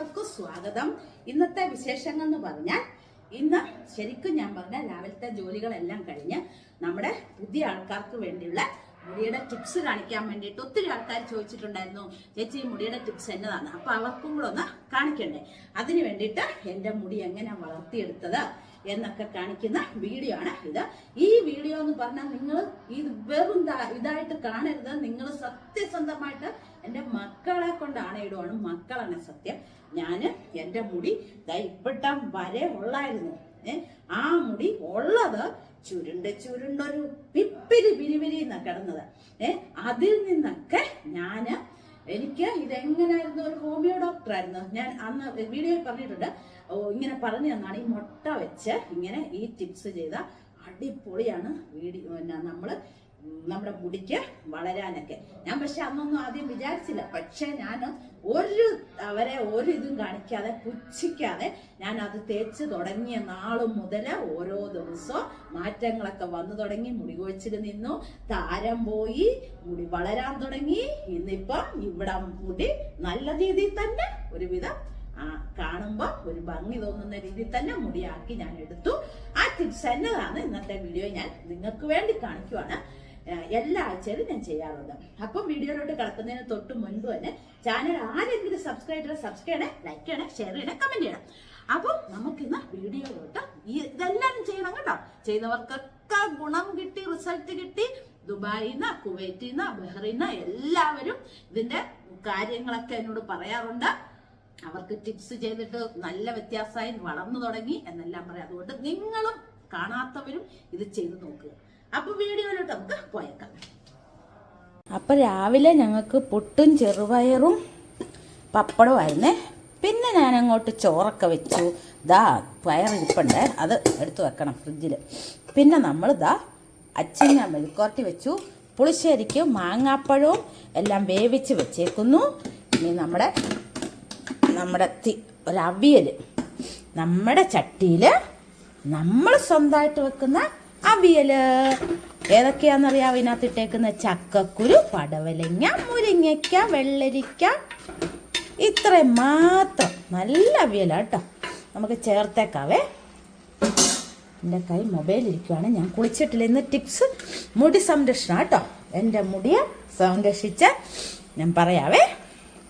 എല്ലാവർക്കും സ്വാഗതം. ഇന്നത്തെ വിശേഷങ്ങൾ എന്ന് പറഞ്ഞാൽ ഇന്ന് ശരിക്കും ഞാൻ പറഞ്ഞ രാവിലത്തെ ജോലികളെല്ലാം കഴിഞ്ഞ് നമ്മുടെ പുതിയ ആൾക്കാർക്ക് വേണ്ടിയുള്ള മുടിയുടെ ടിപ്സ് കാണിക്കാൻ വേണ്ടിയിട്ട് ഒത്തിരി ആൾക്കാർ ചോദിച്ചിട്ടുണ്ടായിരുന്നു ചേച്ചി മുടിയുടെ ടിപ്സ് എന്നതാണ്. അപ്പൊ അവർക്കും കൂടെ ഒന്ന് കാണിക്കണ്ടേ? അതിന് വേണ്ടിയിട്ട് എന്റെ മുടി എങ്ങനെ വളർത്തിയെടുത്തത് എന്നൊക്കെ കാണിക്കുന്ന വീഡിയോ ആണ് ഇത്. ഈ വീഡിയോ എന്ന് പറഞ്ഞാൽ നിങ്ങൾ ഇത് വെറും ഇതായിട്ട് കാണരുത്. നിങ്ങൾ സത്യസന്ധമായിട്ട് എന്റെ മക്കളെ കൊണ്ടാണ് ഇടുവാണ്. മക്കളാണ് സത്യം. ഞാൻ എന്റെ മുടി ദാ വരെ ഉള്ളായിരുന്നു. ആ മുടി ഉള്ളത് ചുരുണ്ട് ചുരുണ്ടൊരു പിപ്പിരി പിരിപിരി എന്നാ കിടന്നത്. ഏർ അതിൽ നിന്നൊക്കെ ഞാൻ എനിക്ക് ഇതെങ്ങനായിരുന്നു? ഒരു ഹോമിയോ ഡോക്ടർ ആയിരുന്നു. ഞാൻ അന്ന് വീഡിയോയിൽ പറഞ്ഞിട്ടുണ്ട്. ഇങ്ങനെ പറഞ്ഞു തന്നാണ് ഈ മുട്ട വെച്ച് ഇങ്ങനെ ഈ ടിപ്സ് ചെയ്ത അടിപൊളിയാണ് വീഡിയോ. പിന്നെ നമ്മൾ നമ്മുടെ മുടിക്ക് വളരാനൊക്കെ. ഞാൻ പക്ഷെ അന്നൊന്നും ആദ്യം വിചാരിച്ചില്ല. പക്ഷെ ഞാൻ ഒരു അവരെ ഒരു ഇതും കാണിക്കാതെ പുച്ഛിക്കാതെ ഞാൻ അത് തേച്ച് തുടങ്ങിയ നാൾ മുതൽ ഓരോ ദിവസവും മാറ്റങ്ങളൊക്കെ വന്നു തുടങ്ങി മുടി കൊഴിച്ചിൽ നിന്നു താരം പോയി മുടി വളരാൻ തുടങ്ങി. ഇന്നിപ്പം ഇവിടെ മുടി നല്ല രീതിയിൽ തന്നെ ഒരുവിധം ആ കാണുമ്പോ ഒരു ഭംഗി തോന്നുന്ന രീതിയിൽ തന്നെ മുടിയാക്കി ഞാൻ എടുത്തു. ആ ടിപ്സ് എന്നതാണ് ഇന്നത്തെ വീഡിയോ ഞാൻ നിങ്ങൾക്ക് വേണ്ടി കാണിക്കുവാണ്. എല്ലാ ആഴ്ചയിലും ഞാൻ ചെയ്യാറുണ്ട്. അപ്പം വീഡിയോയിലോട്ട് കിടക്കുന്നതിന് തൊട്ട് മുൻപ് തന്നെ ചാനൽ ആരെങ്കിലും സബ്സ്ക്രൈബ് ചെയ്യണം സബ്സ്ക്രൈബ് ചെയ്യണേ ലൈക്ക് ചെയ്യണേ ഷെയർ ചെയ്യണേ കമന്റ് ചെയ്യണം. അപ്പം നമുക്കിന്ന് വീഡിയോയിലോട്ട് ഈ ഇതെല്ലാവരും ചെയ്യണം കേട്ടോ. ചെയ്തവർക്കൊക്കെ ഗുണം കിട്ടി റിസൾട്ട് കിട്ടി. ദുബായിൽ നിന്ന് കുവൈറ്റിൽ നിന്ന് ബഹ്റിൽ നിന്ന് എല്ലാവരും ഇതിന്റെ കാര്യങ്ങളൊക്കെ എന്നോട് പറയാറുണ്ട്. അവർക്ക് ടിപ്സ് ചെയ്തിട്ട് നല്ല വ്യത്യാസമായി വളർന്നു തുടങ്ങി എന്നെല്ലാം പറയാം. അതുകൊണ്ട് നിങ്ങളും കാണാത്തവരും ഇത് ചെയ്തു നോക്കുക. അപ്പൊ വീഡിയോയിലോട്ട് നമുക്ക് പോയേക്കാം. അപ്പൊ രാവിലെ ഞങ്ങൾക്ക് പുട്ടും ചെറുപയറും പപ്പടമായിരുന്നേ പിന്നെ ഞാൻ അങ്ങോട്ട് ചോറൊക്കെ വെച്ചു. ദാ പയറിരിപ്പുണ്ട് അത് എടുത്തു വെക്കണം ഫ്രിഡ്ജിൽ പിന്നെ നമ്മൾ ദാ അച്ചിങ്ങ മെഴുക്കോർട്ടി വെച്ചു. പുളിശ്ശേരിക്ക് മാങ്ങാപ്പഴവും എല്ലാം വേവിച്ച് വെച്ചേക്കുന്നു. ഇനി നമ്മുടെ നമ്മുടെ തി ഒരവിയൽ നമ്മുടെ ചട്ടിയിൽ നമ്മൾ സ്വന്തമായിട്ട് വെക്കുന്ന അവിയൽ ഏതൊക്കെയാണെന്നറിയാം അതിനകത്ത് ഇട്ടേക്കുന്ന ചക്കക്കുരു പടവലങ്ങ മുരിങ്ങയ്ക്ക വെള്ളരിക്ക. ഇത്രയും മാത്രം. നല്ല അവിയല കേട്ടോ. നമുക്ക് ചേർത്തേക്കാവേ. എന്റെ കൈ മൊബൈൽ ഇരിക്കുവാണ് ഞാൻ കുളിച്ചിട്ടില്ല. ഇന്ന് ടിപ്സ് മുടി സംരക്ഷണം കേട്ടോ. എന്റെ മുടിയെ സംരക്ഷിച്ച് ഞാൻ പറയാവേ.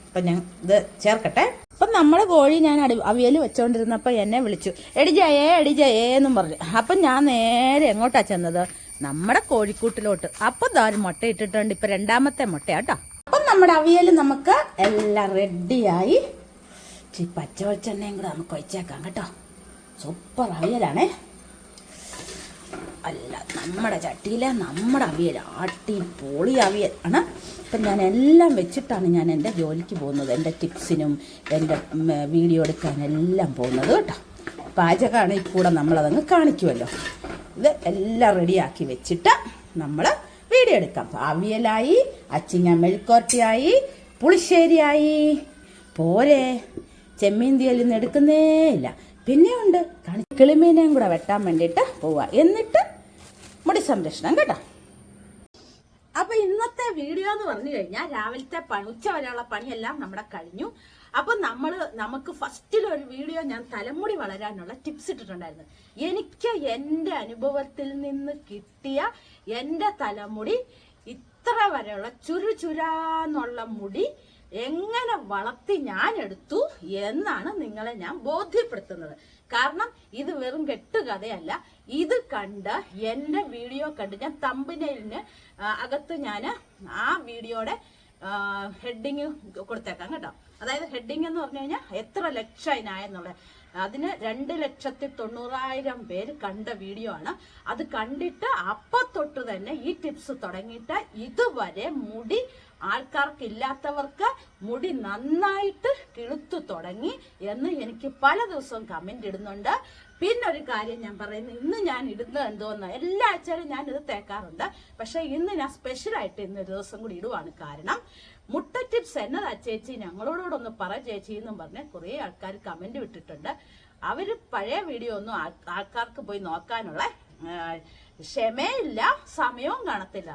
അപ്പം ഞാൻ ഇത് ചേർക്കട്ടെ. അപ്പം നമ്മുടെ കോഴി ഞാൻ അടി അവിയൽ വെച്ചോണ്ടിരുന്നപ്പോൾ എന്നെ വിളിച്ചു. എടിജയേ എടിജയേ എന്നും പറഞ്ഞു. അപ്പം ഞാൻ നേരെ എങ്ങോട്ടാ ചെന്നത്? നമ്മുടെ കോഴിക്കൂട്ടിലോട്ട്. അപ്പം ദാ ഒരു മുട്ട ഇട്ടിട്ടുണ്ട്. ഇപ്പം രണ്ടാമത്തെ മുട്ടയാട്ടോ അപ്പം നമ്മുടെ അവിയൽ നമുക്ക് എല്ലാം റെഡിയായി. പച്ച വെളിച്ചെണ്ണയും കൂടെ നമുക്ക് ഒഴിച്ചേക്കാം കേട്ടോ. സൂപ്പർ അവിയലാണേ. അല്ല നമ്മുടെ ചട്ടിയിലെ നമ്മുടെ അവിയൽ ആട്ടി പൊളി അവിയൽ ആണ്. അപ്പം ഞാൻ എല്ലാം വെച്ചിട്ടാണ് ഞാൻ എന്റെ ജോലിക്ക് പോകുന്നത്. എന്റെ ടിപ്സിനും എന്റെ വീഡിയോ എടുക്കാനെല്ലാം പോകുന്നത് കേട്ടോ. പാചകമാണ് ഈ കൂടെ നമ്മളതങ്ങ് കാണിക്കുമല്ലോ. ഇത് എല്ലാം റെഡിയാക്കി വെച്ചിട്ട് നമ്മൾ വീഡിയോ എടുക്കാം. അവിയലായി അച്ചിങ്ങ മെഴുക്കോർട്ടിയായി പുളിശ്ശേരിയായി. പോരെ. ചെമ്മീൻ നിന്ന് എടുക്കുന്നേ ഇല്ല. പിന്നെയുണ്ട് കിളിമീനെയും കൂടെ വെട്ടാൻ വേണ്ടിയിട്ട് പോവുക എന്നിട്ട് മുടി സംരക്ഷണം കേട്ടോ. അപ്പൊ ഇന്നത്തെ വീഡിയോ എന്ന് പറഞ്ഞു കഴിഞ്ഞാൽ രാവിലത്തെ പണി ഉച്ച വരെയുള്ള പണിയെല്ലാം നമ്മുടെ കഴിഞ്ഞു. അപ്പൊ നമ്മൾ നമുക്ക് ഫസ്റ്റിൽ ഒരു വീഡിയോ ഞാൻ തലമുടി വളരാനുള്ള ടിപ്സ് ഇട്ടിട്ടുണ്ടായിരുന്നു. എനിക്ക് എന്റെ അനുഭവത്തിൽ നിന്ന് കിട്ടിയ എന്റെ തലമുടി ഇത്ര വരെയുള്ള ചുരു ചുരാന്നുള്ള മുടി എങ്ങനെ വളർത്തി ഞാൻ എടുത്തു എന്നാണ് നിങ്ങളെ ഞാൻ ബോധ്യപ്പെടുത്തുന്നത്. കാരണം ഇത് വെറും കെട്ടുകഥയല്ല ഇത് കണ്ട് എന്റെ വീഡിയോ കണ്ട് ഞാൻ തമ്പിനയിലിന് അകത്ത് ഞാൻ ആ വീഡിയോയുടെ ഹെഡിങ് കൊടുത്തേക്കാം കേട്ടോ. അതായത് ഹെഡിങ് എന്ന് പറഞ്ഞു കഴിഞ്ഞാൽ എത്ര ലക്ഷം അതിനായെന്നുള്ളത്. അതിന് രണ്ട് ലക്ഷത്തി തൊണ്ണൂറായിരം പേര് കണ്ട വീഡിയോ ആണ്. അത് കണ്ടിട്ട് അപ്പൊ തൊട്ട് തന്നെ ഈ ടിപ്സ് തുടങ്ങിയിട്ട് ഇതുവരെ മുടി ആൾക്കാർക്ക് ഇല്ലാത്തവർക്ക് മുടി നന്നായിട്ട് കിളുത്തു തുടങ്ങി എന്ന് എനിക്ക് പല ദിവസവും കമന്റ് ഇടുന്നുണ്ട്. പിന്നെ ഒരു കാര്യം ഞാൻ പറയുന്നത് ഇന്ന് ഞാൻ ഇടുന്നത് എന്തോന്ന്? എല്ലാ ആഴ്ചയിലും ഞാൻ ഇത് തേക്കാറുണ്ട്. പക്ഷെ ഇന്ന് ഞാൻ സ്പെഷ്യലായിട്ട് ഇന്ന് ഒരു ദിവസം കൂടി ഇടുവാണ് കാരണം മുട്ട ടിപ്സ് എന്നതാ ചേച്ചി? ഞങ്ങളോടൊന്ന് പറ ചേച്ചി എന്നും പറഞ്ഞ് കുറേ ആൾക്കാർ കമന്റ് വിട്ടിട്ടുണ്ട് അവർ പഴയ വീഡിയോ ഒന്നും ആൾക്കാർക്ക് പോയി നോക്കാനുള്ള ക്ഷമയില്ല സമയവും കാണത്തില്ല.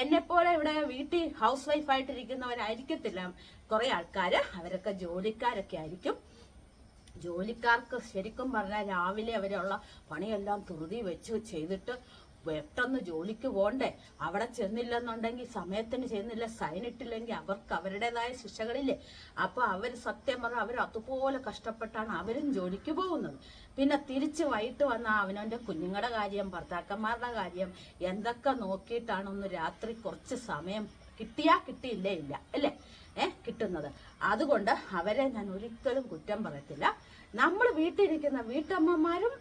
എന്നെ പോലെ ഇവിടെ വീട്ടിൽ ഹൗസ് വൈഫ് ആയിട്ടിരിക്കുന്നവരായിരിക്കത്തില്ല. കുറെ ആൾക്കാര് അവരൊക്കെ ജോലിക്കാരൊക്കെ ആയിരിക്കും. ജോലിക്കാർക്ക് ശരിക്കും പറഞ്ഞാൽ രാവിലെ അവരുള്ള പണിയെല്ലാം തുറുതി വെച്ച് ചെയ്തിട്ട് പെട്ടെന്ന് ജോലിക്ക് പോണ്ടേ? അവിടെ ചെന്നില്ലെന്നുണ്ടെങ്കിൽ സമയത്തിന് ചെന്നില്ല സൈൻ ഇട്ടില്ലെങ്കിൽ അവർക്ക് അവരുടേതായ ശിക്ഷകളില്ലേ? അപ്പൊ അവർ സത്യം പറഞ്ഞാൽ അവർ അതുപോലെ കഷ്ടപ്പെട്ടാണ് അവരും ജോലിക്ക് പോകുന്നത്. പിന്നെ തിരിച്ച് വൈകിട്ട് വന്ന അവനവന്റെ കുഞ്ഞുങ്ങളുടെ കാര്യം ഭർത്താക്കന്മാരുടെ കാര്യം എന്തൊക്കെ നോക്കിയിട്ടാണ് ഒന്ന് രാത്രി കുറച്ച് സമയം കിട്ടിയാ കിട്ടിയില്ലേ ഇല്ല അല്ലേ? ഏഹ് കിട്ടുന്നത്. അതുകൊണ്ട് അവരെ ഞാൻ ഒരിക്കലും കുറ്റം പറയത്തില്ല. നമ്മൾ വീട്ടിലിരിക്കുന്ന വീട്ടമ്മമാരും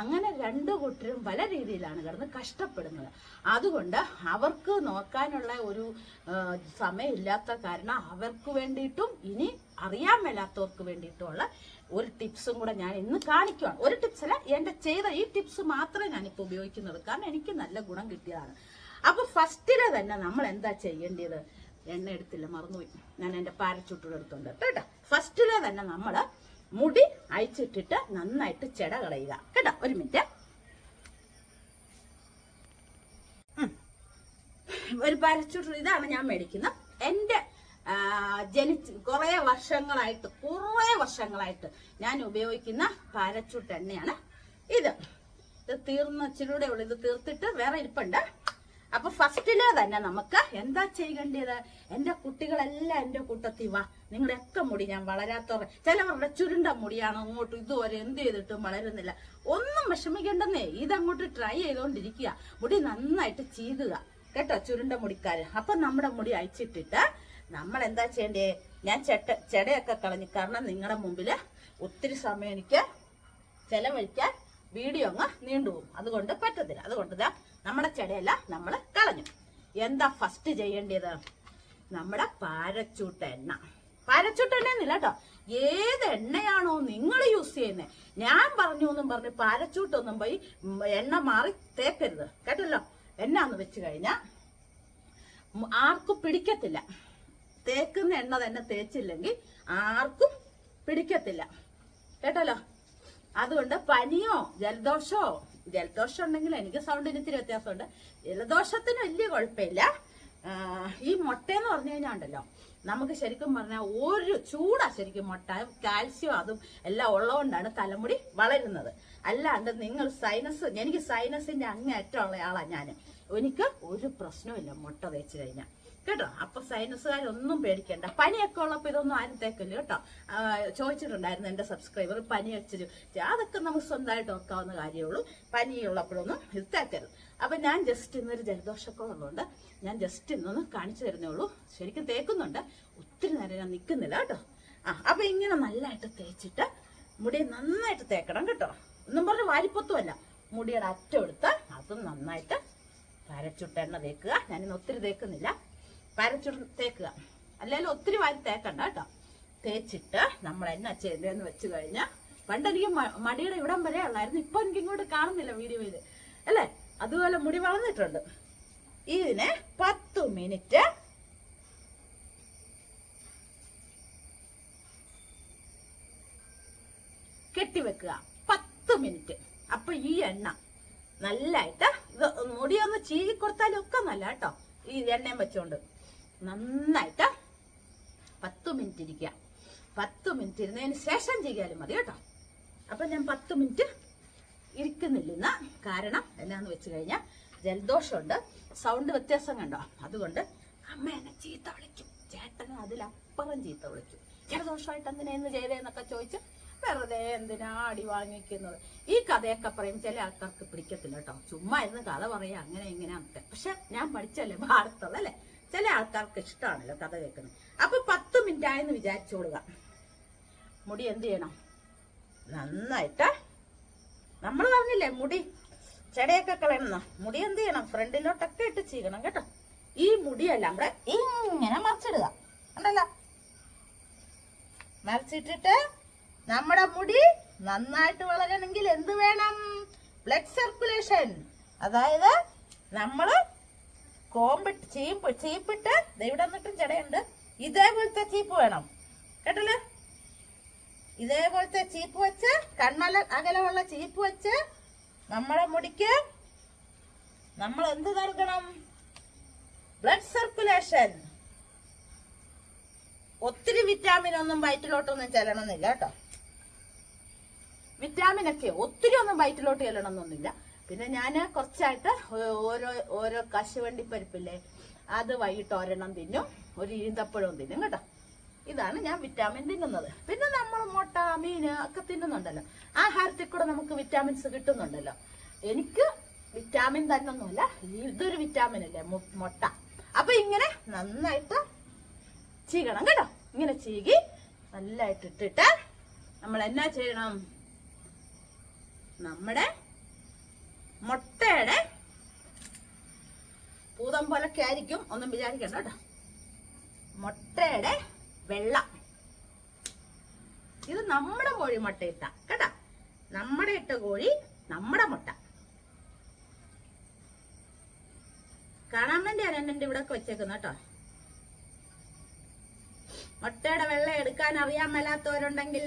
അങ്ങനെ രണ്ടു കൂട്ടരും പല രീതിയിലാണ് കിടന്ന് കഷ്ടപ്പെടുന്നത്. അതുകൊണ്ട് അവർക്ക് നോക്കാനുള്ള ഒരു സമയമില്ലാത്ത കാരണം അവർക്ക് വേണ്ടിയിട്ടും ഇനി അറിയാൻ മേലാത്തവർക്ക് വേണ്ടിയിട്ടുമുള്ള ഒരു ടിപ്സും കൂടെ ഞാൻ ഇന്ന് കാണിക്കുവാണ്. ഒരു ടിപ്സല്ല എന്റെ ചെയ്ത ഈ ടിപ്സ് മാത്രമേ ഞാനിപ്പോൾ ഉപയോഗിക്കുന്നുള്ളൂ കാരണം എനിക്ക് നല്ല ഗുണം കിട്ടിയതാണ്. അപ്പൊ ഫസ്റ്റിലെ തന്നെ നമ്മൾ എന്താ ചെയ്യേണ്ടത്? എണ്ണ എടുത്തില്ല മറന്നുപോയി. ഞാൻ എന്റെ പാരച്ചൂട്ടുകൾ എടുത്തുണ്ട് കേട്ടോ. ഫസ്റ്റിലെ തന്നെ നമ്മൾ മുടി അഴിച്ചിട്ടിട്ട് നന്നായിട്ട് ചെട കളയുക. കേട്ടോ? ഒരു മിനിറ്റ്. ഒരു പാരച്ചൂട്ട് ഇതാണ് ഞാൻ മേടിക്കുന്നത്. എന്റെ ആ, ജനിച്ച് കുറെ വർഷങ്ങളായിട്ട് കുറേ വർഷങ്ങളായിട്ട് ഞാൻ ഉപയോഗിക്കുന്ന പാരച്യൂട്ട് എണ്ണയാണ് ഇത്. ഇത് തീർന്ന ചിലൂടെ ഉള്ളു. ഇത് തീർത്തിട്ട് വേറെ ഇരിപ്പുണ്ട്. അപ്പൊ ഫസ്റ്റിൽ തന്നെ നമുക്ക് എന്താ ചെയ്യേണ്ടത്? എന്റെ കുട്ടികളെല്ലാം എന്റെ കൂട്ടത്തിൽ വാ. നിങ്ങളുടെ ഒക്കെ മുടി ഞാൻ വളരാത്തവർ ചിലവരുടെ ചുരുണ്ട മുടിയാണ് അങ്ങോട്ടും ഇതുവരെ എന്ത് ചെയ്തിട്ടും വളരുന്നില്ല. ഒന്നും വിഷമിക്കേണ്ടെന്നേ. ഇതങ്ങോട്ട് ട്രൈ ചെയ്തുകൊണ്ടിരിക്കുക മുടി നന്നായിട്ട് ചീതുക. കേട്ടോ ചുരുണ്ട മുടിക്കാര്. അപ്പൊ നമ്മുടെ മുടി അയച്ചിട്ടിട്ട് നമ്മൾ എന്താ ചെയ്യണ്ടേ? ഞാൻ ചെട്ട ചെടയൊക്കെ കളഞ്ഞു കാരണം നിങ്ങളുടെ മുമ്പിൽ ഒത്തിരി സമയം എനിക്ക് ചെലവഴിക്കാൻ വീഡിയോ അങ്ങ് നീണ്ടുപോകും. അതുകൊണ്ട് പറ്റത്തില്ല. അതുകൊണ്ട് ദാ നമ്മുടെ ചെടയല്ല നമ്മൾ കളഞ്ഞു. എന്താ ഫസ്റ്റ് ചെയ്യേണ്ടത്? നമ്മുടെ പാരച്ചൂട്ട എണ്ണ. പാരച്ചൂട്ട എണ്ണ എന്നില്ല കേട്ടോ. ഏത് എണ്ണയാണോ നിങ്ങൾ യൂസ് ചെയ്യുന്നത് ഞാൻ പറഞ്ഞു എന്നും പറഞ്ഞ് പാരച്ചൂട്ടൊന്നും പോയി എണ്ണ മാറി തേക്കരുത്. കേട്ടല്ലോ? എന്നാന്ന് വെച്ച് കഴിഞ്ഞാൽ ആർക്കും പിടിക്കത്തില്ല. തേക്കുന്ന എണ്ണ തന്നെ തേച്ചില്ലെങ്കിൽ ആർക്കും പിടിക്കത്തില്ല. കേട്ടല്ലോ? അതുകൊണ്ട് പനിയോ ജലദോഷമോ ജലദോഷം ഉണ്ടെങ്കിൽ എനിക്ക് സൗണ്ടിന് ഇത്തിരി വ്യത്യാസമുണ്ട്. ജലദോഷത്തിന് വലിയ കുഴപ്പമില്ല. ഈ മുട്ടയെന്ന് പറഞ്ഞു കഴിഞ്ഞാൽ ഉണ്ടല്ലോ നമുക്ക് ശരിക്കും പറഞ്ഞാൽ ഒരു ചൂടാ ശരിക്കും മുട്ട. കാൽസ്യം അതും എല്ലാം ഉള്ളതുകൊണ്ടാണ് തലമുടി വളരുന്നത്. അല്ലാണ്ട് നിങ്ങൾ സൈനസ് എനിക്ക് സൈനസിന്റെ അങ്ങേറ്റമുള്ള ആളാണ് ഞാൻ എനിക്ക് ഒരു പ്രശ്നമില്ല മുട്ട തേച്ച് കഴിഞ്ഞാൽ. കേട്ടോ? അപ്പൊ സൈനസുകാരൊന്നും പേടിക്കണ്ട. പനിയൊക്കെ ഉള്ളപ്പോ ഇതൊന്നും ആരും തേക്കല്ലോ കേട്ടോ. ചോദിച്ചിട്ടുണ്ടായിരുന്നു എന്റെ സബ്സ്ക്രൈബർ പനി വെച്ചിട്ട് അതൊക്കെ നമുക്ക് സ്വന്തമായിട്ട് നോക്കാവുന്ന കാര്യമുള്ളൂ. പനിയുള്ളപ്പോഴൊന്നും ഇത് തേക്കരുത്. അപ്പൊ ഞാൻ ജസ്റ്റ് ഇന്നൊരു ജലദോഷമൊക്കെ ഉള്ളതുകൊണ്ട് ഞാൻ ജസ്റ്റ് ഇന്നൊന്ന് കാണിച്ചു തരുന്നേ ഉള്ളൂ. ശരിക്കും തേക്കുന്നുണ്ട്. ഒത്തിരി നേരം ഞാൻ നിൽക്കുന്നില്ല കേട്ടോ. ആ അപ്പൊ ഇങ്ങനെ നല്ലതായിട്ട് തേച്ചിട്ട് മുടി നന്നായിട്ട് തേക്കണം കേട്ടോ. ഒന്നും പറഞ്ഞ് വാരിപ്പൊത്തുമല്ല മുടിയുടെ അറ്റം എടുത്ത് അതും നന്നായിട്ട് പാരച്ചുട്ടെണ്ണ തേക്കുക. ഞാനിന്ന് ഒത്തിരി തേക്കുന്നില്ല. പാരച്ചുട്ട് തേക്കുക. അല്ലെങ്കിൽ ഒത്തിരി വാരി തേക്കണ്ട കേട്ടോ. തേച്ചിട്ട് നമ്മൾ എന്നാ ചെയ്തതെന്ന് വെച്ച് കഴിഞ്ഞാൽ പണ്ട് എനിക്ക് മടിയുടെ ഇവിടം വരെ ഉള്ളായിരുന്നു. ഇപ്പൊ എനിക്ക് ഇങ്ങോട്ട് കാണുന്നില്ല വീഡിയോയിൽ അല്ലേ? അതുപോലെ മുടി വളർന്നിട്ടുണ്ട്. ഇതിനെ പത്ത് മിനിറ്റ് കെട്ടിവെക്കുക പത്ത് മിനിറ്റ്. അപ്പൊ ഈ എണ്ണ നല്ലായിട്ട് ഇത് മുടിയൊന്ന് ചീകി കൊടുത്താലും ഒക്കെ നല്ല കേട്ടോ. ഈ എണ്ണയും വെച്ചോണ്ട്. നന്നായിട്ട് പത്ത് മിനിറ്റ് ഇരിക്കുക. പത്ത് മിനിറ്റ് ഇരുന്നതിന് ശേഷം ചെയ്യാലും മതി കേട്ടോ. അപ്പൊ ഞാൻ പത്ത് മിനിറ്റ് ഇരിക്കുന്നില്ല കാരണം എന്നാന്ന് വെച്ച് കഴിഞ്ഞാൽ ജലദോഷമുണ്ട്. സൗണ്ട് വ്യത്യാസം കണ്ടോ? അതുകൊണ്ട് അമ്മ എന്നെ ചീത്ത വിളിക്കും. ചേട്ടന് അതിലപ്പുറം ചീത്ത വിളിക്കും. ജലദോഷമായിട്ട് എന്തിനാ എന്ന് ചെയ്തേന്നൊക്കെ ചോദിച്ച് വെറുതെ എന്തിനാ അടി വാങ്ങിക്കുന്നത്? ഈ കഥയൊക്കെ പറയും ചില ആൾക്കാർക്ക് പിടിക്കത്തില്ല കേട്ടോ. ചുമ്മാ ഇരുന്ന് കഥ പറയാ അങ്ങനെ ഇങ്ങനെ പക്ഷെ ഞാൻ പഠിച്ചല്ലേ? ഭാരതത്തുള്ള അല്ലേ? ചില ആൾക്കാർക്ക് ഇഷ്ടമാണല്ലോ കഥ കേൾക്കുന്നത്. അപ്പൊ പത്ത് മിനിറ്റ് ആയെന്ന് വിചാരിച്ചോളുക മുടി എന്ത് ചെയ്യണം? നന്നായിട്ട്. നമ്മൾ പറഞ്ഞില്ലേ മുടി ചെടയൊക്കെ കളയണം മുടി എന്ത് ചെയ്യണം? ഫ്രണ്ടിലോട്ടൊക്കെ ഇട്ട് ചെയ്യണം കേട്ടോ. ഈ മുടിയെല്ലാം കൂടെ ഇങ്ങനെ മറിച്ചിടുക. ഉണ്ടല്ലോ മറിച്ചിട്ടിട്ട് നമ്മുടെ മുടി നന്നായിട്ട് വളരണമെങ്കിൽ എന്ത് വേണം? Blood circulation. അതായത് നമ്മൾ കോമ്പിട്ട് ചീപ്പ് ചീപ്പിട്ട് ഇവിടെ നിന്നിട്ടും ചെടയുണ്ട്. ഇതേപോലത്തെ ചീപ്പ് വേണം. കേട്ടല്ലോ? ഇതേപോലത്തെ ചീപ്പ് വെച്ച് കണ്ണല അകലമുള്ള ചീപ്പ് വെച്ച് നമ്മളെ മുടിക്ക് നമ്മൾ എന്ത് നൽകണം? ബ്ലഡ് സർക്കുലേഷൻ ഒത്തിരി വിറ്റാമിൻ ഒന്നും വയറ്റിലോട്ടൊന്നും ചെല്ലണമെന്നില്ല കേട്ടോ. വിറ്റാമിൻ ഒക്കെ ഒത്തിരി ഒന്നും വയറ്റിലോട്ട് ചെല്ലണമെന്നൊന്നുമില്ല. പിന്നെ ഞാൻ കുറച്ചായിട്ട് ഓരോ ഓരോ കശുവണ്ടി പരിപ്പില്ലേ അത് വൈകിട്ട് ഒരെണ്ണം തിന്നും ഒരു ഈന്തപ്പഴവും തിന്നും കേട്ടോ. ഇതാണ് ഞാൻ വിറ്റാമിൻ തിന്നുന്നത്. പിന്നെ നമ്മൾ മുട്ട മീൻ ഒക്കെ തിന്നുന്നുണ്ടല്ലോ. ആഹാരത്തിൽ കൂടെ നമുക്ക് വിറ്റാമിൻസ് കിട്ടുന്നുണ്ടല്ലോ. എനിക്ക് വിറ്റാമിൻ തന്നൊന്നുമല്ല ഇതൊരു വിറ്റാമിൻ അല്ലേ മുട്ട. അപ്പൊ ഇങ്ങനെ നന്നായിട്ട് ചീകണം കേട്ടോ. ഇങ്ങനെ ചീകി നല്ലായിട്ട് ഇട്ടിട്ട് നമ്മൾ എന്നാ ചെയ്യണം? നമ്മുടെ മുട്ടയുടെ പൂതം പോലൊക്കെ ആയിരിക്കും ഒന്നും വിചാരിക്കണ്ട കേട്ടോ. മുട്ടയുടെ വെള്ള. ഇത് നമ്മുടെ കോഴി മുട്ട ഇട്ട കേട്ടാ. നമ്മുടെ ഇട്ട കോഴി നമ്മുടെ മുട്ട. വേണ്ടിയാണ് എന്നെ ഇവിടെ വെച്ചേക്കുന്ന കേട്ടോ? മുട്ടയുടെ വെള്ള എടുക്കാൻ അറിയാൻ മേലാത്തവരുണ്ടെങ്കിൽ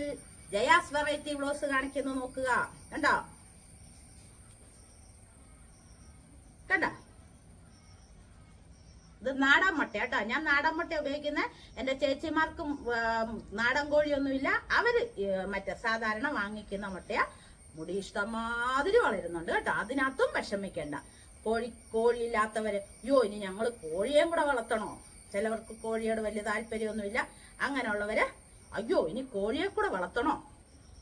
ജയാസ് വെറൈറ്റി വ്ലോസ് കാണിക്കുന്നു നോക്കുക കണ്ടോ? കണ്ടോ? ഇത് നാടൻ മുട്ട കേട്ടോ. ഞാൻ നാടൻ മുട്ട ഉപയോഗിക്കുന്ന. എന്റെ ചേച്ചിമാർക്കും നാടൻ കോഴിയൊന്നുമില്ല. അവർ മറ്റേ സാധാരണ വാങ്ങിക്കുന്ന മുട്ടയാ. മുടി ഇഷ്ടമാതിരി വളരുന്നുണ്ട് കേട്ടോ. അതിനകത്തും വിഷമിക്കണ്ട. കോഴി കോഴിയില്ലാത്തവര് അയ്യോ ഇനി ഞങ്ങൾ കോഴിയേയും കൂടെ വളർത്തണോ? ചിലവർക്ക് കോഴിയോട് വലിയ താല്പര്യമൊന്നുമില്ല. അങ്ങനെയുള്ളവര് അയ്യോ ഇനി കോഴിയെ കൂടെ വളർത്തണോ?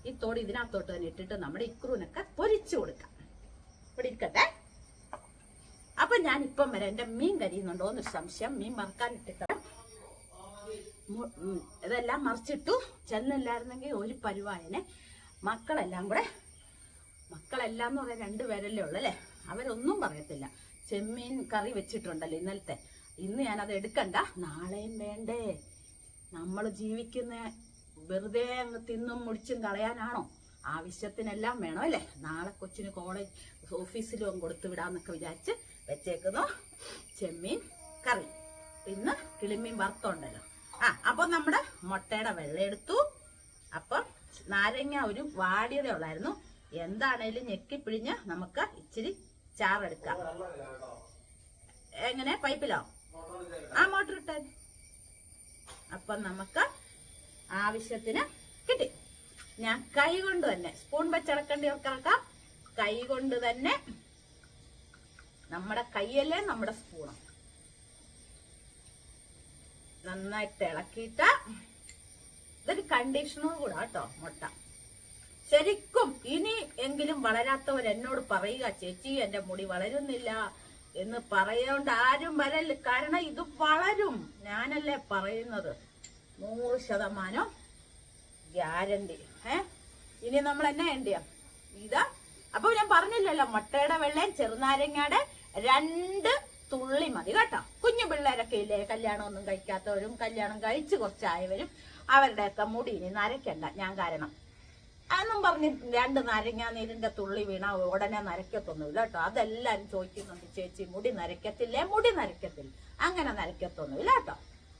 ഈ തോടി ഇതിനകത്തോട്ട് തന്നെ ഇട്ടിട്ട് നമ്മുടെ ഇക്രൂനൊക്കെ പൊരിച്ചു കൊടുക്കാം. ഇവിടെ ഇരിക്കട്ടെ. അപ്പൊ ഞാൻ ഇപ്പം വരെ. എന്റെ മീൻ കരിയുന്നുണ്ടോ എന്നൊരു സംശയം. മീൻ മറക്കാൻ ഇട്ടിട്ട് ഇതെല്ലാം മറിച്ചിട്ടു. ചെന്നില്ലായിരുന്നെങ്കിൽ ഒരു പരുവായനെ. മക്കളെല്ലാം കൂടെ മക്കളെല്ലാം എന്ന് പറയാൻ രണ്ടുപേരല്ലേ ഉള്ളു അല്ലേ? അവരൊന്നും പറയത്തില്ല. ചെമ്മീൻ കറി വെച്ചിട്ടുണ്ടല്ലോ ഇന്നലത്തെ. ഇന്ന് ഞാൻ അത് എടുക്കണ്ട. നാളെയും വേണ്ടേ. നമ്മൾ ജീവിക്കുന്ന വെറുതെ അങ്ങ് തിന്നും മുടിച്ചും കളയാനാണോ? ആവശ്യത്തിനെല്ലാം വേണം അല്ലേ? നാളെ കൊച്ചിന് കോളേജ് ഓഫീസിലും കൊടുത്തു വിടാന്നൊക്കെ വിചാരിച്ച് വെച്ചേക്കുന്നു. ചെമ്മീൻ കറി. പിന്നെ കിളിമീൻ വറുത്തുണ്ടല്ലോ. ആ അപ്പൊ നമ്മുടെ മുട്ടയുടെ വെള്ളം എടുത്തു. അപ്പം നാരങ്ങ ഒരു വാടിയതേ ഉള്ളായിരുന്നു. എന്താണേലും ഞെക്കിപ്പിഴിഞ്ഞ് നമുക്ക് ഇച്ചിരി ചാറെടുക്കാം എങ്ങനെ? പൈപ്പിലോ? ആ മോട്ടർ ഇട്ടാൽ അപ്പം നമുക്ക് ആവശ്യത്തിന് കിട്ടി. ഞാൻ കൈ കൊണ്ട് തന്നെ സ്പൂൺ വെച്ചിറക്കേണ്ടിയവർക്കിറക്കാം കൈ കൊണ്ട് തന്നെ നമ്മുടെ കൈയല്ലേ നമ്മുടെ സ്പൂണ്. നന്നായിട്ട് ഇളക്കിയിട്ട് ഇതൊരു കണ്ടീഷണർ കൂടാ കേട്ടോ മുട്ട. ശരിക്കും ഇനി എങ്കിലും വളരാത്തവർ എന്നോട് പറയുക ചേച്ചി എന്റെ മുടി വളരുന്നില്ല എന്ന് പറയേണ്ട ആരും വരല്ല കാരണം ഇത് വളരും. ഞാനല്ലേ പറയുന്നത്. നൂറ് ശതമാനം ഗ്യാരണ്ടി. ഏ? ഇനി നമ്മൾ എന്നാ വേണ്ടിയ ഇതാ? അപ്പൊ ഞാൻ പറഞ്ഞില്ലല്ലോ മുട്ടയുടെ വെള്ളയും ചെറുനാരങ്ങയുടെ രണ്ട് തുള്ളി മതി കേട്ടോ. കുഞ്ഞു പിള്ളേരൊക്കെ ഇല്ലേ? കല്യാണം ഒന്നും കഴിക്കാത്തവരും കല്യാണം കഴിച്ച് കുറച്ചായവരും അവരുടെയൊക്കെ മുടി ഇനി നരയ്ക്കണ്ട. ഞാൻ കാരണം അതൊന്നും പറഞ്ഞ് രണ്ട് നരങ്ങ നീരിന്റെ തുള്ളി വീണ ഉടനെ നരയ്ക്കത്തൊന്നുമില്ല കേട്ടോ. അതെല്ലാരും ചോദിക്കുന്നുണ്ട് ചേച്ചി മുടി നരയ്ക്കത്തില്ലേ? മുടി നരയ്ക്കത്തില്ല. അങ്ങനെ നരയ്ക്കത്തൊന്നുമില്ല കേട്ടോ.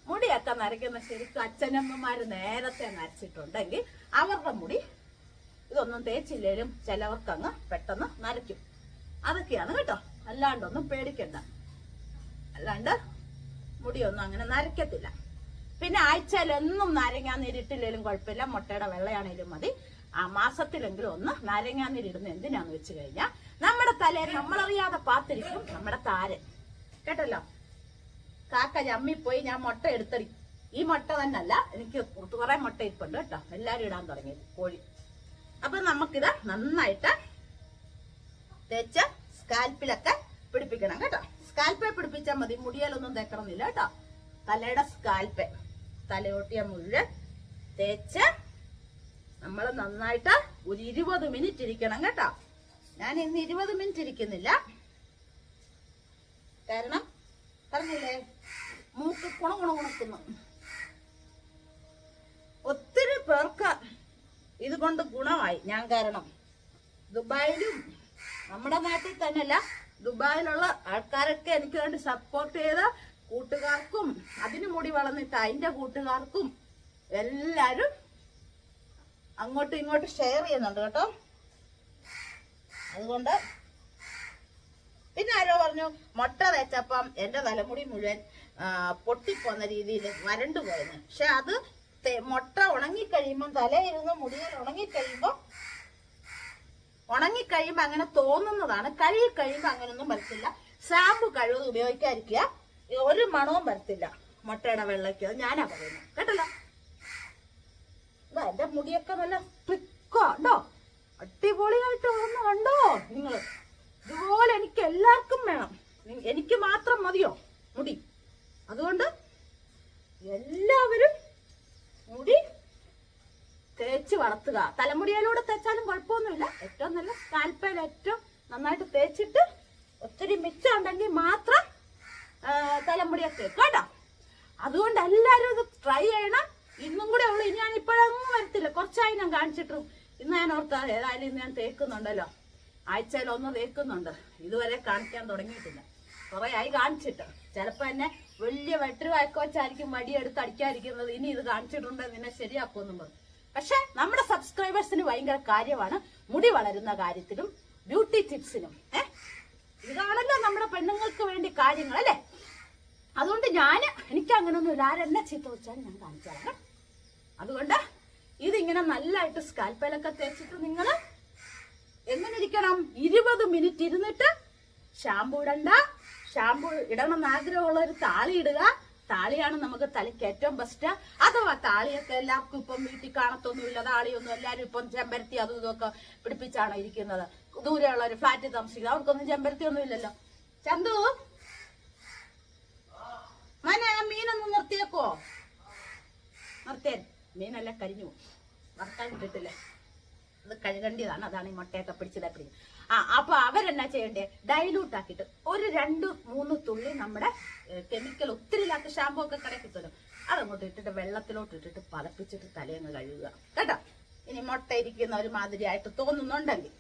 മുടിയൊക്കെ നരയ്ക്കുന്ന ശരിക്കും അച്ഛനമ്മമാര് നേരത്തെ നരച്ചിട്ടുണ്ടെങ്കിൽ അവരുടെ മുടി ഇതൊന്നും തേച്ചില്ലേലും ചിലവർക്കങ്ങ് പെട്ടെന്ന് നരയ്ക്കും. അതൊക്കെയാണ് കേട്ടോ. അല്ലാണ്ടൊന്നും പേടിക്കണ്ട. അല്ലാണ്ട് മുടിയൊന്നും അങ്ങനെ നരയ്ക്കത്തില്ല. പിന്നെ ആഴ്ചയിൽ എന്നും നാരങ്ങാ നീരിട്ടില്ലേലും കുഴപ്പമില്ല. മുട്ടയുടെ വെള്ളയാണേലും മതി. ആ മാസത്തിലെങ്കിലും ഒന്ന് നാരങ്ങാ നീരിടുന്ന എന്തിനാന്ന് വെച്ച് കഴിഞ്ഞാൽ നമ്മുടെ തലയിൽ നമ്മളറിയാതെ പാത്തിരിക്കും നമ്മുടെ താരൻ. കേട്ടല്ലോ? കാക്ക പോയി ഞാൻ മുട്ട എടുത്തടി. ഈ മുട്ട തന്നല്ല എനിക്ക് കുറെ മുട്ട ഇരിപ്പുണ്ട് കേട്ടോ. എല്ലാരും ഇടാൻ തുടങ്ങി. കോഴി. അപ്പൊ നമുക്കിത് നന്നായിട്ട് തേച്ച് സ്കാൽപ്പിലൊക്കെ പിടിപ്പിക്കണം കേട്ടോ. സ്കാൽപ്പെ പിടിപ്പിച്ചാൽ മതി. മുടിയാലൊന്നും തേക്കണമെന്നില്ല കേട്ടോ. തലയുടെ സ്കാൽപ്പ്. തലയോട്ടിയ മുഴുവൻ തേച്ച് നമ്മൾ നന്നായിട്ട് ഒരു ഇരുപത് മിനിറ്റ് ഇരിക്കണം കേട്ടോ. ഞാൻ ഇന്ന് ഇരുപത് മിനിറ്റ് ഇരിക്കുന്നില്ല. കാരണം പറഞ്ഞില്ലേ? മൂക്ക് കുണ കുണ കുണക്കുന്നു. ഒത്തിരി പേർക്ക് ഇതുകൊണ്ട് ഗുണമായി. ഞാൻ കാരണം ദുബായിലും നമ്മുടെ നാട്ടിൽ തന്നെയല്ല ദുബായിലുള്ള ആൾക്കാരൊക്കെ എനിക്ക് വേണ്ടി സപ്പോർട്ട് ചെയ്ത കൂട്ടുകാർക്കും അതിനു മുടി വളർന്നിട്ട് അതിന്റെ കൂട്ടുകാർക്കും എല്ലാരും അങ്ങോട്ടും ഇങ്ങോട്ടും ഷെയർ ചെയ്യുന്നുണ്ട് കേട്ടോ. അതുകൊണ്ട് പിന്നെ ആരോ പറഞ്ഞു മുട്ട തേച്ചപ്പം എന്റെ തലമുടി മുഴുവൻ പൊട്ടിപ്പോന്ന രീതിയിൽ വരണ്ടു പോയെന്ന്. പക്ഷെ അത് മുട്ട ഉണങ്ങിക്കഴിയുമ്പം തലയിരുന്ന് മുടിയിൽ ഉണങ്ങിക്കഴിയുമ്പോൾ ഉണങ്ങിക്കഴിയുമ്പോൾ അങ്ങനെ തോന്നുന്നതാണ്. കഴുകി കഴിയുമ്പോൾ അങ്ങനെയൊന്നും വരത്തില്ല. ഷാമ്പു കഴിവത് ഉപയോഗിക്കാതിരിക്കുക. ഒരു മണവും വരത്തില്ല. മുട്ടയുടെ വെള്ളയ്ക്ക്. അത് ഞാനാ പറയുന്നത്. കേട്ടല്ലോ? എന്റെ മുടിയൊക്കെ നല്ല ട്രിക്കോ ഉണ്ടോ അടിപൊളിയായിട്ട് ഒന്ന് കണ്ടോ നിങ്ങൾ ഇതുപോലെ എനിക്ക് എല്ലാവർക്കും വേണം. എനിക്ക് മാത്രം മതിയോ മുടി? അതുകൊണ്ട് എല്ലാവരും തേച്ച് വളർത്തുക. തലമുടിയിലൂടെ തേച്ചാലും കുഴപ്പമൊന്നുമില്ല. ഏറ്റവും നല്ല സ്കാൽപ്പയിൽ ഏറ്റവും നന്നായിട്ട് തേച്ചിട്ട് ഒത്തിരി മിച്ചം ഉണ്ടെങ്കിൽ മാത്രം തലമുടിയൊക്കെ കേട്ടോ. അതുകൊണ്ട് എല്ലാവരും ഇത് ട്രൈ ചെയ്യണം. ഇന്നും കൂടെ ഉള്ളു. ഇനി ഞാൻ ഇപ്പോഴൊന്നും വരത്തില്ല. കുറച്ചായി ഞാൻ കാണിച്ചിട്ടും. ഇന്ന് ഞാൻ ഓർത്ത ഏതായാലും ഇന്ന് ഞാൻ തേക്കുന്നുണ്ടല്ലോ. ആഴ്ചയിൽ ഒന്ന് തേക്കുന്നുണ്ട്. ഇതുവരെ കാണിക്കാൻ തുടങ്ങിയിട്ടില്ല. കുറെ ആയി കാണിച്ചിട്ട്. ചിലപ്പോ എന്നെ വലിയ വെട്ടറി വഴക്കോച്ചായിരിക്കും വടിയെടുത്ത് അടിക്കാതിരിക്കുന്നത്. ഇനി ഇത് കാണിച്ചിട്ടുണ്ട് നിന്നെ ശരിയാക്കുമെന്നും പറഞ്ഞു. പക്ഷെ നമ്മുടെ സബ്സ്ക്രൈബേഴ്സിന് ഭയങ്കര കാര്യമാണ്. മുടി വളരുന്ന കാര്യത്തിലും ബ്യൂട്ടി ടിപ്സിനും ഏഹ് ഇതാണല്ലോ നമ്മുടെ പെണ്ണുങ്ങൾക്ക് വേണ്ടി കാര്യങ്ങൾ അല്ലേ? അതുകൊണ്ട് ഞാൻ എനിക്ക് അങ്ങനെ അങ്ങനൊന്നുമില്ല ആരെന്നെ ചീത്ത വെച്ചാൽ ഞാൻ കാണിച്ചാണ് അതുകൊണ്ട് ഇതിങ്ങനെ നല്ലതായിട്ട് സ്കാൽപ്പയിലൊക്കെ തേച്ചിട്ട് നിങ്ങൾ എങ്ങനെ ഇരിക്കണം ഇരുപത് മിനിറ്റ് ഇരുന്നിട്ട് ഷാമ്പു ഇടണ്ട. ഷാമ്പു ഇടണം എന്ന് ആഗ്രഹമുള്ളവർ താളി ഇടുക. താളിയാണ് നമുക്ക് തലയ്ക്ക് ഏറ്റവും ബെസ്റ്റ് അഥവാ താളിയൊക്കെ എല്ലാവർക്കും ഇപ്പം വീട്ടിൽ കാണത്തൊന്നുമില്ല താളിയൊന്നും എല്ലാവരും ഇപ്പം ചെമ്പരത്തി അതും ഇതൊക്കെ പിടിപ്പിച്ചാണ് ഇരിക്കുന്നത്. ദൂരെയുള്ള ഒരു ഫ്ലാറ്റ് താമസിക്കുന്നത് അവർക്കൊന്നും ചെമ്പരത്തി ഒന്നും ഇല്ലല്ലോ. ചന്തു മന മീനൊന്ന് നിർത്തിയേക്കോ? നിർത്തേൻ മീനല്ല കരിഞ്ഞു പോകും. വറുക്കാൻ അത് കഴുകേണ്ടതാണ്. അതാണ് ഈ മുട്ടയൊക്കെ പിടിച്ചത് പിടിക്കും ആ അപ്പൊ അവരെന്നാ ചെയ്യണ്ടേ? ഡൈലൂട്ട് ആക്കിയിട്ട് ഒരു രണ്ട് മൂന്ന് തുള്ളി നമ്മുടെ കെമിക്കൽ ഒത്തിരി ഇല്ലാത്ത ഷാമ്പൂ ഒക്കെ കടയിൽ കിട്ടുമല്ലോ. അതങ്ങോട്ട് ഇട്ടിട്ട് വെള്ളത്തിലോട്ട് ഇട്ടിട്ട് പതപ്പിച്ചിട്ട് തലയങ്ങ് കഴുകുക. കേട്ടോ? ഇനി മുട്ട ഇരിക്കുന്ന ഒരു മാതിരിയായിട്ട് തോന്നുന്നുണ്ടെങ്കിൽ.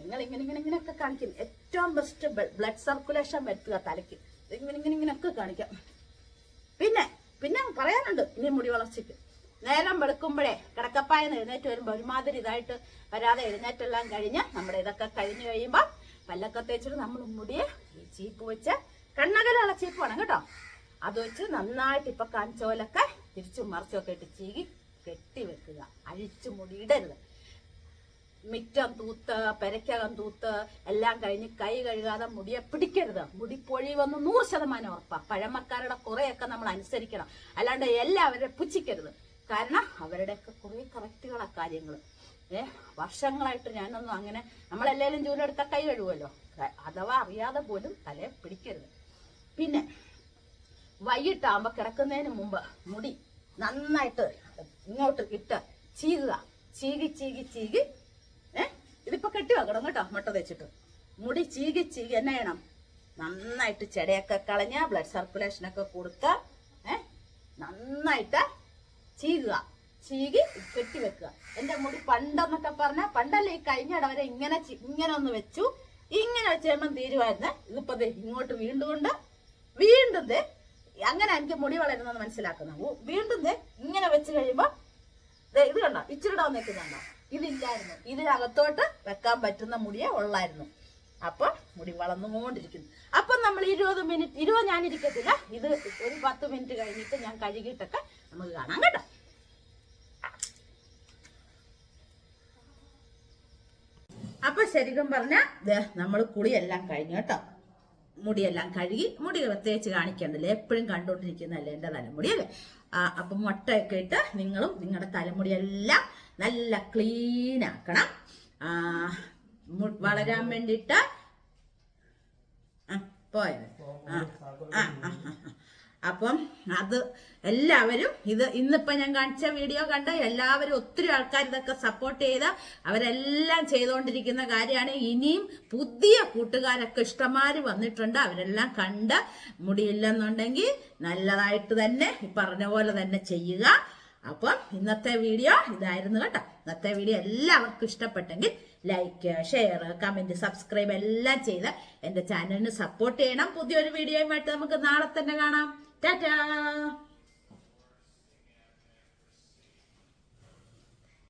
നിങ്ങൾ ഇങ്ങനെ ഇങ്ങനെ ഇങ്ങനെയൊക്കെ കാണിക്കും. ഏറ്റവും ബെസ്റ്റ് ബ്ലഡ് സർക്കുലേഷൻ വരുത്തുക തലയ്ക്ക്. ഇങ്ങനെ ഇങ്ങനെ ഇങ്ങനെയൊക്കെ കാണിക്കാം. പിന്നെ പിന്നെ പറയാനുണ്ട്. ഇനി മുടി വളർച്ചയ്ക്ക്. നേരം വെളുക്കുമ്പോഴേ കിടക്കപ്പായ എഴുന്നേറ്റ് വരുമ്പോൾ ഒരുമാതിരി ഇതായിട്ട് വരാതെ എഴുന്നേറ്റെല്ലാം കഴിഞ്ഞ് നമ്മുടെ ഇതൊക്കെ കഴിഞ്ഞ് കഴിയുമ്പോൾ പല്ലൊക്കെ തേച്ചിട്ട് നമ്മൾ മുടിയെ ചീപ്പ് വെച്ച് കണ്ണകലുള്ള ചീപ്പ് വേണം കേട്ടോ. അത് വെച്ച് നന്നായിട്ട് ഇപ്പൊ കാണിച്ച പോലൊക്കെ തിരിച്ചും മറിച്ചും ഒക്കെ ഇട്ട് ചീകി കെട്ടി വെക്കുക. അഴിച്ചു മുടിയിടരുത്. മിറ്റം തൂത്ത് പെരക്കകം തൂത്ത് എല്ലാം കഴിഞ്ഞ് കൈ കഴുകാതെ മുടിയെ പിടിക്കരുത്. മുടി പൊഴിവന്ന് നൂറ് ശതമാനം ഉറപ്പാ. പഴമക്കാരുടെ കുറെയൊക്കെ നമ്മൾ അനുസരിക്കണം. അല്ലാണ്ട് എല്ലാവരെ പുച്ഛിക്കരുത്. കാരണം അവരുടെയൊക്കെ കുറെ കറക്റ്റുകളാ കാര്യങ്ങൾ ഏ വർഷങ്ങളായിട്ട് ഞാനൊന്നും അങ്ങനെ നമ്മളെല്ലാവരും ജോലി എടുത്താൽ കൈ കഴുകുമല്ലോ അഥവാ അറിയാതെ പോലും തലയെ പിടിക്കരുത്. പിന്നെ വൈകിട്ടാകുമ്പോ കിടക്കുന്നതിന് മുമ്പ് മുടി നന്നായിട്ട് ഇങ്ങോട്ട് ഇട്ട് ചീകുക. ചീകി ചീകി ചീകി. ഏ ഇതിപ്പോ കെട്ടി വെക്കണം കേട്ടോ മുട്ട തേച്ചിട്ട്. മുടി ചീകി ചീകി എന്നെ ചെയ്യണം? നന്നായിട്ട് ചെടയൊക്കെ കളഞ്ഞ ബ്ലഡ് സർക്കുലേഷനൊക്കെ ഒക്കെ കൊടുക്ക ഏ നന്നായിട്ട് ചീകുക. ചീകി കെട്ടി വെക്കുക. എന്റെ മുടി പണ്ടെന്നൊക്കെ പറഞ്ഞ പണ്ടല്ല ഈ കഴിഞ്ഞ ഇടവരെ ഇങ്ങനെ ഇങ്ങനെ ഒന്ന് വെച്ചു. ഇങ്ങനെ വെച്ച് കഴിയുമ്പം തീരുമായിരുന്നു. ഇതിപ്പോ ഇങ്ങോട്ട് വീണ്ടും കൊണ്ട് വീണ്ടും അങ്ങനെ എനിക്ക് മുടി വളരുന്നെന്ന് മനസ്സിലാക്കുന്നു. വീണ്ടും ഇങ്ങനെ വെച്ച് കഴിയുമ്പോ ദേ ഇത് കണ്ടോ? ഇച്ചിരിടാൻ നിൽക്കുന്നുണ്ടോ ഇതില്ലായിരുന്നു. ഇതിനകത്തോട്ട് വെക്കാൻ പറ്റുന്ന മുടിയെ ഉള്ളായിരുന്നു. അപ്പൊ മുടി വളർന്നുകൊണ്ടിരിക്കുന്നു. അപ്പൊ നമ്മൾ ഇരുപത് മിനിറ്റ് ഇരുപത് ഞാൻ ഇരിക്കത്തില്ല ഇത് ഒരു പത്ത് മിനിറ്റ് കഴിഞ്ഞിട്ട് ഞാൻ കഴുകിയിട്ടൊക്കെ നമുക്ക് കാണാം കേട്ടോ. അപ്പൊ ശരിക്കും പറഞ്ഞ നമ്മൾ കുളിയെല്ലാം കഴിഞ്ഞു കേട്ടോ. മുടിയെല്ലാം കഴുകി മുടി പ്രത്യേകിച്ച് കാണിക്കണ്ടല്ലേ? എപ്പോഴും കണ്ടുകൊണ്ടിരിക്കുന്നതല്ലേ എന്റെ തലമുടി അല്ലേ അപ്പൊ മുട്ടയൊക്കെ ഇട്ട് നിങ്ങളും നിങ്ങളുടെ തലമുടിയെല്ലാം നല്ല ക്ലീൻ ആക്കണം. വളരാൻ വേണ്ടിയിട്ട് പോയത്. ആ. അപ്പം അത് എല്ലാവരും ഇത് ഇന്നിപ്പോ ഞാൻ കാണിച്ച വീഡിയോ കണ്ട എല്ലാവരും ഒത്തിരി ആൾക്കാർ ഇതൊക്കെ സപ്പോർട്ട് ചെയ്ത അവരെല്ലാം ചെയ്തുകൊണ്ടിരിക്കുന്ന കാര്യമാണ്. ഇനിയും പുതിയ കൂട്ടുകാരൊക്കെ ഇഷ്ടമാര് വന്നിട്ടുണ്ട്. അവരെല്ലാം കണ്ട് മുടിയില്ലെന്നുണ്ടെങ്കിൽ നല്ലതായിട്ട് തന്നെ ഈ പറഞ്ഞ പോലെ തന്നെ ചെയ്യുക. അപ്പം ഇന്നത്തെ വീഡിയോ ഇതായിരുന്നു കേട്ടോ. ഇന്നത്തെ വീഡിയോ എല്ലാവർക്കും ഇഷ്ടപ്പെട്ടെങ്കിൽ ലൈക്ക് ഷെയർ കമന്റ് സബ്സ്ക്രൈബ് എല്ലാം ചെയ്ത് എന്റെ ചാനലിന് സപ്പോർട്ട് ചെയ്യണം. പുതിയൊരു വീഡിയോയുമായിട്ട് നമുക്ക് നാളെ തന്നെ കാണാം. ടാറ്റാ!